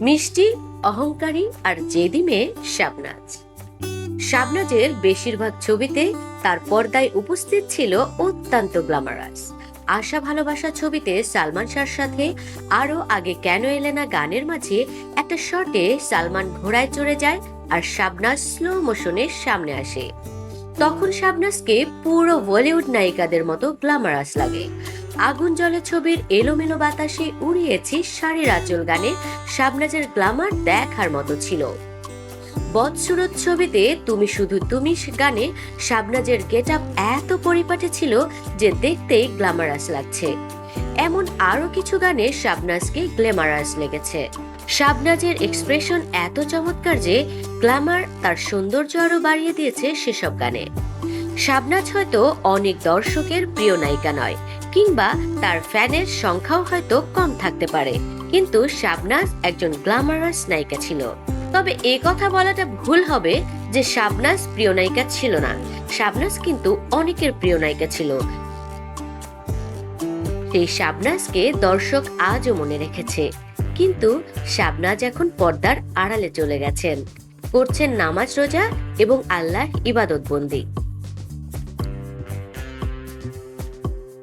মিষ্টি, অহংকারী আর জেদি মেয়ে শাবনাজ। শাবনাজের বেশিরভাগ ছবিতে তার পর্দায় উপস্থিত ছিল অত্যন্ত গ্ল্যামারাস। আশা ভালোবাসা ছবিতে সালমান শাহর সাথে আরও আগে কেন এলে না গানের মাঝে একটা শটে সালমান ঘোড়ায় চড়ে যায় আর শাবনাজ স্লো মোশনের সামনে আসে। তখন শাবনাজকে পুরো বলিউড নায়িকাদের মতো গ্ল্যামারাস লাগে। আগুন জলে ছবির এলোমেলো বাতাসে উড়িয়েছি শাড়ির আঁচল গানে। শাবনাজের গ্ল্যামার দেখার মতো ছিল। বৎসুরত ছবিতে তুমি শুধু তুমি গানে শাবনাজের গেট আপ এত পরিপাটি ছিল যে দেখতেই গ্ল্যামারাস লাগছে। এমন আরও কিছু গানে শাবনাজকে গ্ল্যামারাস লেগেছে। শাবনাজের এক্সপ্রেশন এত চমৎকার যে গ্ল্যামার তার সৌন্দর্য আরও বাড়িয়ে দিয়েছে সেসব গানে। শাবনাজ হয়তো অনেক দর্শকের প্রিয় নায়িকা নয় কিংবা তার ফ্যানের সংখ্যাও হয়তো কম থাকতে পারে। কিন্তু শাবনাজ একজন গ্ল্যামারাস নায়িকা ছিল। তবে এ কথা বলাটা ভুল হবে যে শাবনাজ প্রিয় নায়িকা ছিল না। শাবনাজ কিন্তু অনেকের প্রিয় নায়িকা ছিল। সেই শাবনাজকে দর্শক আজও মনে রেখেছে। কিন্তু শাবনাজ এখন পর্দার আড়ালে চলে গেছেন। করছেন নামাজ রোজা এবং আল্লাহ ইবাদত বন্দি